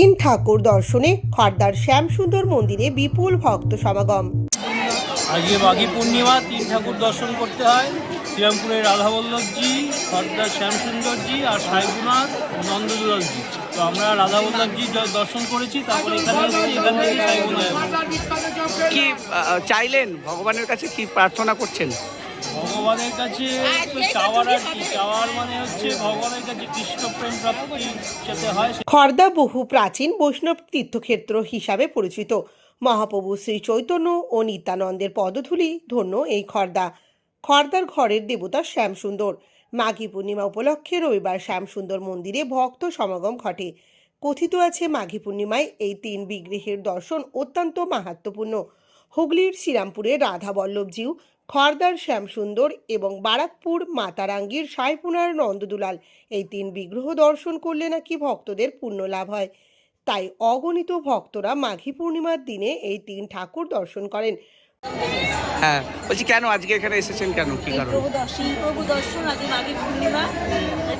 তিন ঠাকুর দর্শনে খর্দার শ্যামসুন্দর মন্দিরে বিপুল ভক্ত সমাগম। আজকে মাঘী পূর্ণিমা তিন ঠাকুর দর্শন করতে হয়। শ্রীরামপুরের রাধাবল্লভজি সর্দার শ্যামসুন্দরজি আর সাইগুনাথ নন্দদুলালজি। তো আমরা রাধাবল্লভজি দর্শন করেছি তারপরে এখানে এসেছি এখান থেকে কি আহ, চাইলেন ভগবানের কাছে কি প্রার্থনা করছেন? কাছে চাওয়ার চাওয়ার মানে হচ্ছে ভগবানের কাছে কৃষ্ণ প্রেম প্রাপ্তি হয় খর্দা বহু প্রাচীন বৈষ্ণব তীর্থক্ষেত্র হিসাবে পরিচিত। মহাপ্রভু শ্রী চৈতন্য ও নিত্যানন্দের পদধূলি ধন্য এই খর্দা। খর্দার ঘরের দেবতা শ্যামসুন্দর। মাঘী পূর্ণিমা উপলক্ষে রবিবার শ্যামসুন্দর মন্দিরে ভক্ত সমাগম ঘটে। কথিত আছে, মাঘী পূর্ণিমায় এই তিন বিগ্রহের দর্শন অত্যন্ত মাহাত্ম্যপূর্ণ। হুগলির শ্রীরামপুরের রাধা খর্দার শ্যামসুন্দর এবং বারাকপুর মাতারাঙ্গীর সাইপুনার নন্দদুলাল এই তিন বিগ্রহ দর্শন করলে নাকি ভক্তদের পুণ্য লাভ হয়। তাই অগণিত ভক্তরা মাঘী পূর্ণিমার দিনে এই তিন ঠাকুর দর্শন করেন। হ্যাঁ বলছি কেন আজকে এখানে এসেছেন কেন? কি কারণ? প্রভু দর্শন প্রভু দর্শন আগে মাঘী পূর্ণিমা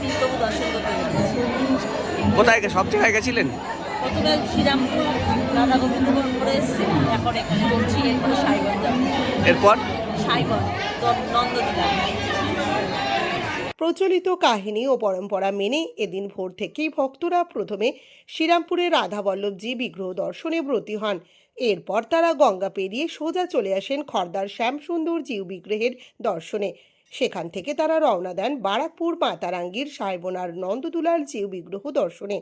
তিন প্রভু দর্শন করতে কোথায় সব জায়গায় গেছিলেন? গতকাল শ্রীরামপুর রাধা গোবিন্দপুর করে এসেছি এখন এখানে বলছি এরপরে সাইগঞ্জ এরপর? প্রচলিত কাহিনী ও পরম্পরা মেনে এদিন ভোর থেকেই ভক্তরা প্রথমে শ্রীরামপুরে রাধাবল্লভজি বিগ্রহ দর্শনে ব্রতী হন। এরপর তারা গঙ্গা পেরিয়ে সোজা চলে আসেন খর্দার শ্যামসুন্দর জিউ বিগ্রহের দর্শনে। সেখান থেকে তারা রওনা দেন বারাকপুর মাতারাঙ্গীর সাহেবনার নন্দদুলার জিউ বিগ্রহ দর্শনে।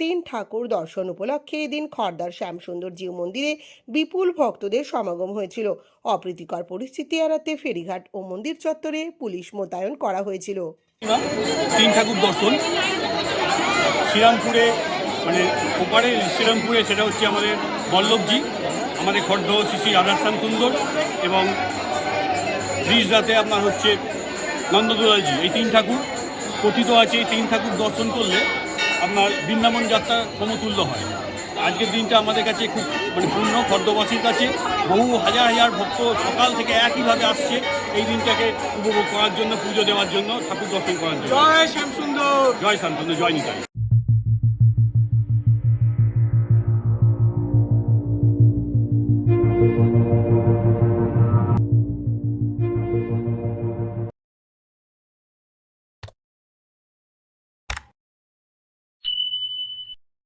তিন ঠাকুর দর্শন উপলক্ষে এদিন খর্দার শ্যামসুন্দর জিউ মন্দিরে বিপুল ভক্তদের সমাগম হয়েছিল। অপ্রীতিকর পরিস্থিতি এড়াতে ফেরিঘাট ও মন্দির চত্বরে পুলিশ মোতায়েন করা হয়েছিল। তিন ঠাকুর দর্শন। শ্রীরামপুরে মানে ওপারে শ্রীরামপুরে সেটা হচ্ছে আমাদের বল্লভজি, আমাদের খর্দ শ্রী রাধাশ্যাম সুন্দর এবং রাতে আপনার হচ্ছে নন্দদুলালজি। এই তিন ঠাকুর কথিত আছে, এই তিন ঠাকুর দর্শন করলে আপনার বৃন্দাবন যাত্রা সমতুল্য হয়। আজকের দিনটা আমাদের কাছে খুব মানে পূর্ণ খর্দবাসীর কাছে। বহু হাজার হাজার ভক্ত সকাল থেকে একইভাবে আসছে এই দিনটাকে উপভোগ করার জন্য পুজো দেওয়ার জন্য ঠাকুর দর্শন করার জন্য। জয় শ্যামসুন্দর। জয় শ্যামসুন্দর জয় নিতাই।